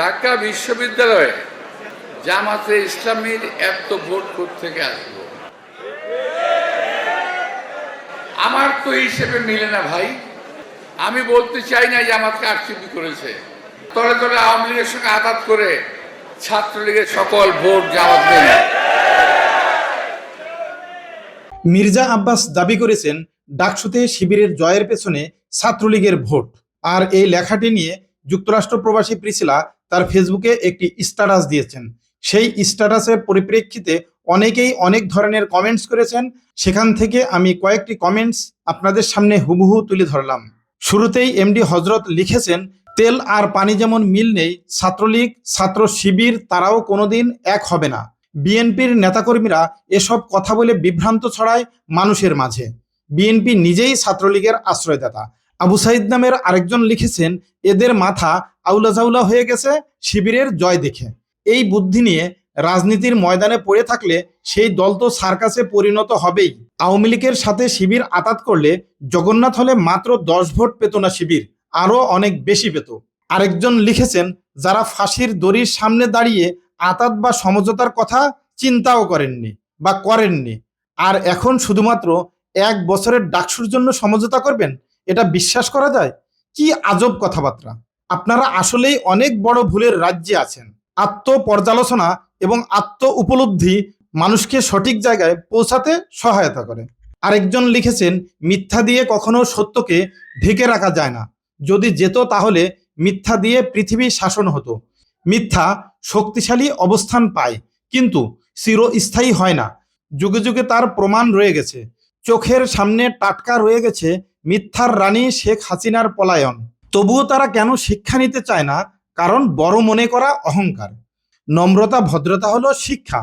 ঢাকা বিশ্ববিদ্যালয়ে জামাতে ইসলামীর এত ভোট থেকে আসব? আমার তো হিসেবে মিলে না ভাই। আমি বলতে চাই না জামাত কারচুপি করেছে। তলে তলে আওয়ামী লীগের সঙ্গে আঘাত করে ছাত্রলীগের সকল ভোট জামাত দেয় মির্জা আব্বাস দাবি করেছেন, ডাকসুতে শিবিরের জয়ের পেছনে ছাত্রলীগের ভোট। আর এই লেখাটি নিয়ে যুক্তরাষ্ট্র প্রবাসী প্রিসিলা তার ফেসবুকে একটি স্ট্যাটাস দিয়েছেন। সেই স্ট্যাটাসের পরিপ্রেক্ষিতে অনেকেই অনেক ধরনের কমেন্টস করেছেন। সেখান থেকে আমি কয়েকটি কমেন্টস আপনাদের সামনে হুবহু তুলে ধরলাম। শুরুতেই এমডি হজরত লিখেছেন, তেল আর পানি যেমন মিল নেই, ছাত্রলীগ, ছাত্র শিবির তারাও কোনোদিন এক হবে না। বিএনপির নেতাকর্মীরা এসব কথা বলে বিভ্রান্ত ছড়ায় মানুষের মাঝে। বিএনপি নিজেই ছাত্রলীগের আশ্রয়দাতা। আবু সাইদ নামের আরেকজন লিখেছেন, এদের মাথা আউলাজাউলা হয়ে গেছে শিবিরের জয় দেখে। এই বুদ্ধি নিয়ে রাজনীতির ময়দানে পড়ে থাকলে সেই দল তো সার্কাসে পরিণত হবেই। আওয়ামী লীগের সাথে শিবির আতাত করলে জগন্নাথ হলে মাত্র দশ ভোট পেত না শিবির, আরও অনেক বেশি পেত। আরেকজন লিখেছেন, যারা ফাঁসির দড়ির সামনে দাঁড়িয়ে আতাত বা সমঝোতার কথা চিন্তাও করেননি বা করেননি, আর এখন শুধুমাত্র এক বছরের ডাকসুর জন্য সমঝোতা করবেন, এটা বিশ্বাস করা যায়? কি আজব কথাবার্তা! আপনারা আসলেই অনেক বড় ভুলের রাজ্যে আছেন। আত্ম পর্যালোচনা এবং আত্ম উপলব্ধি মানুষকে সঠিক জায়গায় পৌঁছাতে সহায়তা করে। আরেকজন লিখেছেন, মিথ্যা দিয়ে কখনো সত্যকে ঢেকে রাখা যায় না। যদি যেত তাহলে মিথ্যা দিয়ে পৃথিবী শাসন হতো। মিথ্যা শক্তিশালী অবস্থান পায়, কিন্তু চিরস্থায়ী হয় না। যুগে যুগে তার প্রমাণ রয়ে গেছে। চোখের সামনে টাটকা রয়ে গেছে মিথ্যার রানী শেখ হাসিনার পলায়ন। তবুও তারা কেন শিক্ষা নিতে চায় না? কারণ বড় মনে করা অহংকার। নম্রতা, ভদ্রতা হলো শিক্ষা।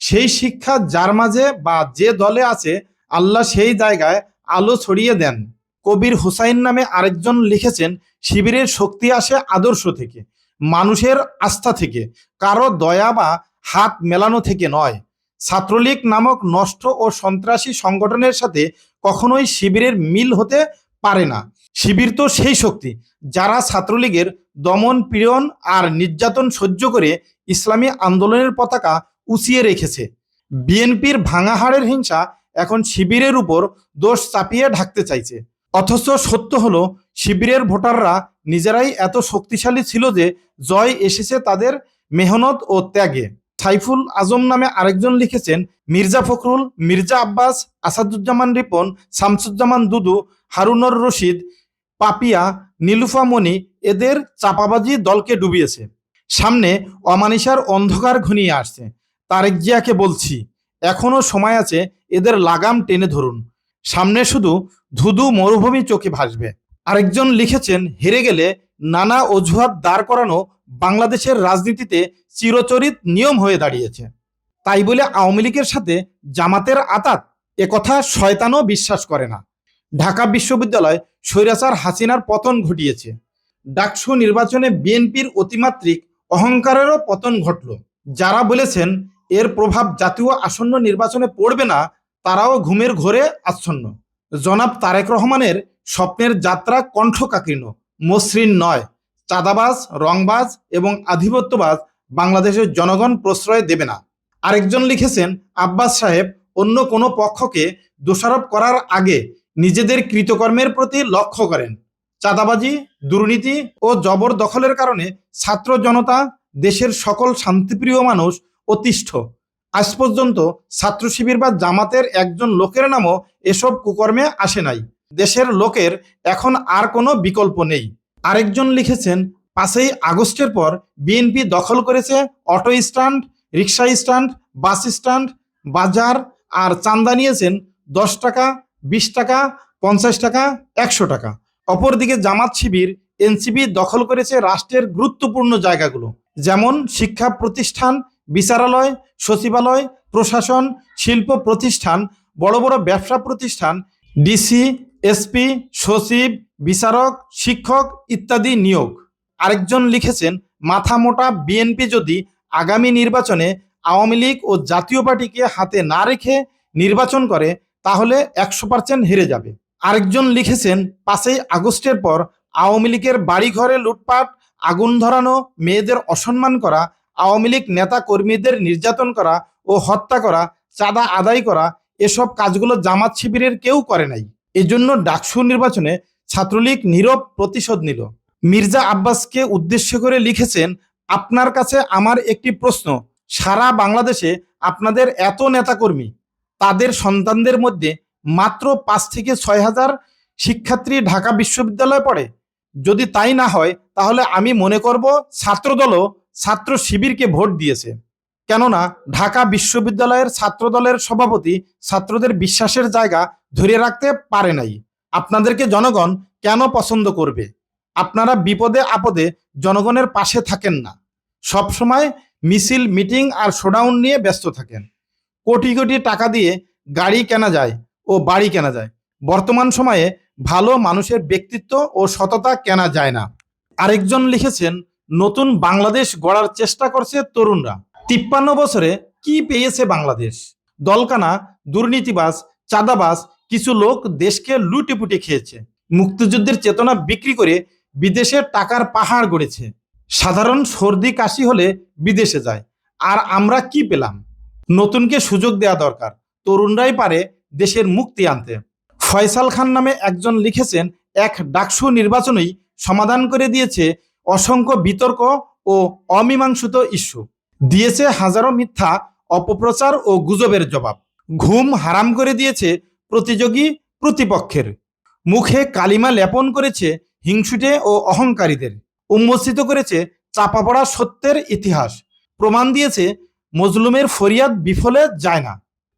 সেই শিক্ষা যার মাঝে বা যে দলে আছে, আল্লাহ সেই জায়গায় আলো ছড়িয়ে দেন। কবির হুসাইন নামে আরেকজন লিখেছেন, শিবিরের শক্তি আসে আদর্শ থেকে, মানুষের আস্থা থেকে, কারও দয়া বা হাত মেলানো থেকে নয়। ছাত্রলীগ নামক নষ্ট ও সন্ত্রাসী সংগঠনের সাথে কখনোই শিবিরের মিল হতে পারে না। শিবির তো সেই শক্তি, যারা ছাত্রলীগের দমন পীড়ন আর নির্যাতন সহ্য করে ইসলামী আন্দোলনের পতাকা উঁচিয়ে রেখেছে। বিএনপির ভাঙাহাড়ের হিংসা এখন শিবিরের উপর দোষ চাপিয়ে ঢাকতে চাইছে। অথচ সত্য হলো, শিবিরের ভোটাররা নিজেরাই এত শক্তিশালী ছিল যে জয় এসেছে তাদের মেহনত ও ত্যাগে। সাইফুল আজম নামে আরেকজন লিখেছেন, মির্জা ফখরুল, মির্জা আব্বাস, আসাদুজ্জামান রিপন, শামসুজ্জামান দুদু, হারুনর রশিদ, পাপিয়া, নীলুফা মণি, এদের চাপাবাজি দলকে ডুবিয়েছে। সামনে অমানিসার অন্ধকার ঘনিয়ে আসছে। তারেক জিয়াকে বলছি, এখনও সময় আছে এদের লাগাম টেনে ধরুন। সামনে শুধু ধুধু মরুভূমি চোখে ভাসবে। আরেকজন লিখেছেন, হেরে গেলে নানা অজুহাত দাঁড় করানো বাংলাদেশের রাজনীতিতে চিরচরিত নিয়ম হয়ে দাঁড়িয়েছে। তাই বলে আওয়ামী লীগের সাথে জামাতের আতাত একথা শয়তানও বিশ্বাস করে না। ঢাকা বিশ্ববিদ্যালয় স্বৈরাচার হাসিনার পতন ঘটিয়েছে। ডাকসু নির্বাচনে বিএনপির অতিমাত্রিক অহংকারেরও পতন ঘটল। যারা বলেছেন এর প্রভাব জাতীয় আসন্ন নির্বাচনে পড়বে না, তারাও ঘুমের ঘোরে আচ্ছন্ন। জনাব তারেক রহমানের স্বপ্নের যাত্রা কণ্ঠকাকীর্ণ, মসৃণ নয়। চাঁদাবাজ, রংবাজ এবং আধিপত্যবাজ বাংলাদেশের জনগণ প্রশ্রয় দেবে না। আরেকজন লিখেছেন, আব্বাস সাহেব, অন্য কোনো পক্ষকে দোষারোপ করার আগে নিজেদের কৃতকর্মের প্রতি লক্ষ্য করেন। চাঁদাবাজি, দুর্নীতি ও জবর দখলের কারণে ছাত্র জনতা দেশের সকল শান্তিপ্রিয় মানুষ অতিষ্ঠ। আজ পর্যন্ত ছাত্র শিবির বা জামাতের একজন লোকের নামও এসব কুকর্মে আসে নাই। দেশের লোকের এখন আর কোনো বিকল্প নেই। আরেকজন লিখেছেন, পাঁচই আগস্টের পর বিএনপি দখল করেছে auto stand, rickshaw stand, bus stand, বাজার, আর চান্দা নিয়েছেন দশ টাকা, বিশ টাকা, পঞ্চাশ টাকা, একশো টাকা। অপরদিকে জামাত শিবির এনসিবি দখল করেছে রাষ্ট্রের গুরুত্বপূর্ণ জায়গাগুলো, যেমন শিক্ষা প্রতিষ্ঠান, বিচারালয়, সচিবালয়, প্রশাসন, শিল্প প্রতিষ্ঠান, বড় বড় ব্যবসা প্রতিষ্ঠান, ডিসি এসপি, সচিব, বিচারক, শিক্ষক ইত্যাদি নিয়োগ। আরেকজন লিখেছেন, মাথা মোটা বিএনপি যদি আগামী নির্বাচনে আওয়ামী লীগ ও জাতীয় পার্টিকে হাতে না রেখে নির্বাচন করে, তাহলে একশো পার্সেন্ট হেরে যাবে। আরেকজন লিখেছেন, পাঁচই আগস্টের পর আওয়ামী লীগের বাড়িঘরে লুটপাট, আগুন ধরানো, মেয়েদের অসম্মান করা, আওয়ামী লীগ নেতা কর্মীদের নির্যাতন করা ও হত্যা করা, চাঁদা আদায় করা, এসব কাজগুলো জামাত শিবিরের কেউ করে নাই। এজন্য ডাকসু নির্বাচনে ছাত্রলীগ নীরব প্রতিশোধ নিল। মির্জা আব্বাসকে উদ্দেশ্য করে লিখেছেন, আপনার কাছে আমার একটি প্রশ্ন। সারা বাংলাদেশে আপনাদের এত নেতাকর্মী, তাদের সন্তানদের মধ্যে মাত্র পাঁচ থেকে ছয় হাজার শিক্ষার্থী ঢাকা বিশ্ববিদ্যালয়ে পড়ে। যদি তাই না হয়, তাহলে আমি মনে করব ছাত্রদলও ছাত্র শিবিরকে ভোট দিয়েছে। কেননা ঢাকা বিশ্ববিদ্যালয়ের ছাত্রদলের সভাপতি ছাত্রদের বিশ্বাসের জায়গা ধরে রাখতে পারে নাই। আপনাদেরকে জনগণ কেন পছন্দ করবে? আপনারা বিপদে আপদে জনগণের পাশে থাকেন না। সবসময় মিছিল, মিটিং আর শোডাউন নিয়ে ব্যস্ত থাকেন। কোটি কোটি টাকা দিয়ে গাড়ি কেনা যায় ও বাড়ি কেনা যায়। বর্তমান সময়ে ভালো মানুষের ব্যক্তিত্ব ও সততা কেনা যায় না। আরেকজন লিখেছেন, নতুন বাংলাদেশ গড়ার চেষ্টা করছে তরুণরা। তিপ্পান্ন বছরে কি পেয়েছে বাংলাদেশ? দলকানা, দুর্নীতিবাজ, চাঁদাবাজ, কিছু লোক দেশকে লুটেপুটে খেয়েছে। মুক্তিযুদ্ধের চেতনা বিক্রি করে বিদেশে টাকার পাহাড় গড়েছে। সাধারণ সর্দি কাশি হলে বিদেশে যায়। আর আমরা কি পেলাম? নতুনকে সুযোগ দেওয়া দরকার। তরুণরাই পারে দেশের মুক্তি আনতে। ফয়সাল খান নামে একজন লিখেছেন, এক ডাকসু নির্বাচনই সমাধান করে দিয়েছে অসংখ্য বিতর্ক ও অমীমাংসিত ইস্যু। দিয়েছে হাজারো মিথ্যা, অপপ্রচার ও গুজবের জবাব। ঘুম হারাম করে দিয়েছে প্রতিযোগী প্রতিপক্ষের। মুখে কালিমা লেপন করেছে হিংসুটে ও অহংকারীদের। উন্মোচিত করেছে চাপা পড়া সত্যের ইতিহাস। প্রমাণ দিয়েছে মজলুমের ফরিয়াদ বিফলে যায় না।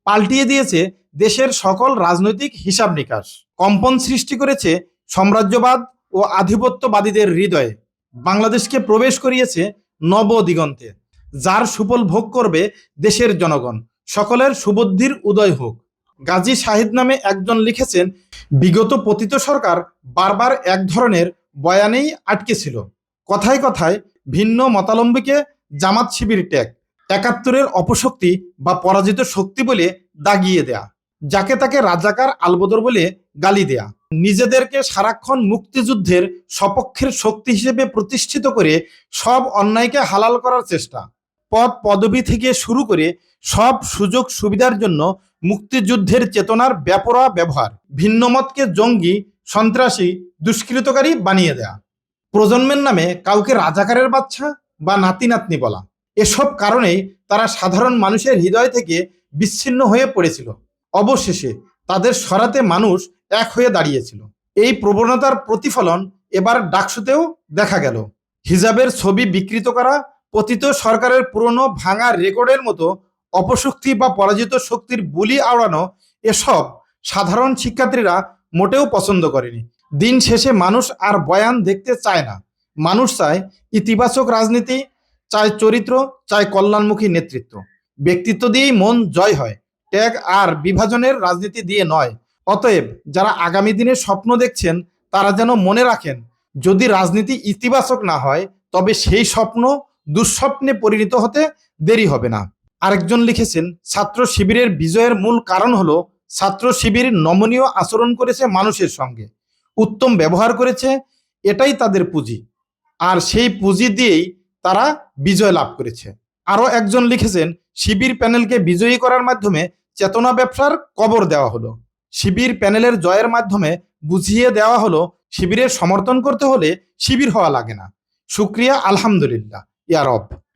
পাল্টিয়ে দিয়েছে দেশের সকল রাজনৈতিক হিসাব নিকাশ। কম্পন সৃষ্টি করেছে সাম্রাজ্যবাদ ও আধিপত্যবাদীদের হৃদয়ে। বাংলাদেশকে প্রবেশ করিয়েছে নব দিগন্তে যার সুফল ভোগ করবে দেশের জনগণ। সকলের সুবুদ্ধির উদয় হোক। গাজী শাহিদ নামে একজন লিখেছেন, বিগত পতিত সরকার বারবার এক ধরনের বয়ানেই আটকে ছিল। কথায় কথায় ভিন্ন মতালম্বীকে জামাত শিবির ট্যাগ একাত্তরের অপশক্তি বা পরাজিত শক্তি বলে দাগিয়ে দেয়া, যাকে তাকে রাজাকার আলবদর বলে গালি দেয়া, নিজেদেরকে সারাক্ষণ মুক্তিযুদ্ধের সপক্ষের শক্তি হিসেবে প্রতিষ্ঠিত করে সব অন্যায়কে হালাল করার চেষ্টা। পদ পদবি থেকে শুরু করে সব সুযোগ সুবিধার জন্য মুক্তিযুদ্ধের চেতনার ব্যাপরা ব্যবহার। ভিন্নমতকে জঙ্গি, সন্ত্রাসী, দুষ্কৃতকারী বানিয়ে দেয়া। প্রজন্মের নামে কাউকে রাজাকারের বাচ্চা বা নাতি নাতনি বলা। এসব কারণেই তারা সাধারণ মানুষের হৃদয় থেকে বিচ্ছিন্ন হয়ে পড়েছিল। অবশেষে তাদের সরাতে মানুষ এক হয়ে দাঁড়িয়েছিল। এই প্রবণতার প্রতিফলন এবার ডাকসুতেও দেখা গেল। হিজাবের ছবি বিকৃত করা পতিত সরকারের পুরনো ভাঙা রেকর্ডের মতো অপশক্তি বা পরাজিত শক্তির বুলি আওড়ানো এসব সাধারণ শিক্ষার্থীরা মোটেও পছন্দ করেনি। দিন শেষে মানুষ আর বয়ান দেখতে চায় না। মানুষ চায় ইতিবাচক রাজনীতি, চায় চরিত্র, চায় কল্যাণমুখী নেতৃত্ব। ব্যক্তিত্ব দিয়েই মন জয় হয়, ত্যাগ আর বিভাজনের রাজনীতি দিয়ে নয়। অতএব যারা আগামী দিনে স্বপ্ন দেখছেন, তারা যেন মনে রাখেন, যদি রাজনীতি ইতিবাচক না হয়, তবে সেই স্বপ্ন দুঃস্বপ্নে পরিণত হতে দেরি হবে না। আরেকজন লিখেছেন, ছাত্র শিবিরের বিজয়ের মূল কারণ হলো ছাত্র শিবির নমনীয় আচরণ করেছে মানুষের সঙ্গে। উত্তম ব্যবহার করেছে, এটাই তাদের পুঁজি। আর সেই পুঁজি দিয়েই তারা বিজয় লাভ করেছে। আরও একজন লিখেছেন, শিবির প্যানেলকে বিজয়ী করার মাধ্যমে চেতনা ব্যবসার কবর দেওয়া হলো। শিবির প্যানেলের জয়ের মাধ্যমে বুঝিয়ে দেওয়া হলো, শিবিরের সমর্থন করতে হলে শিবির হওয়া লাগে না। শুক্রিয়া, আলহামদুলিল্লাহ। E a Yarop.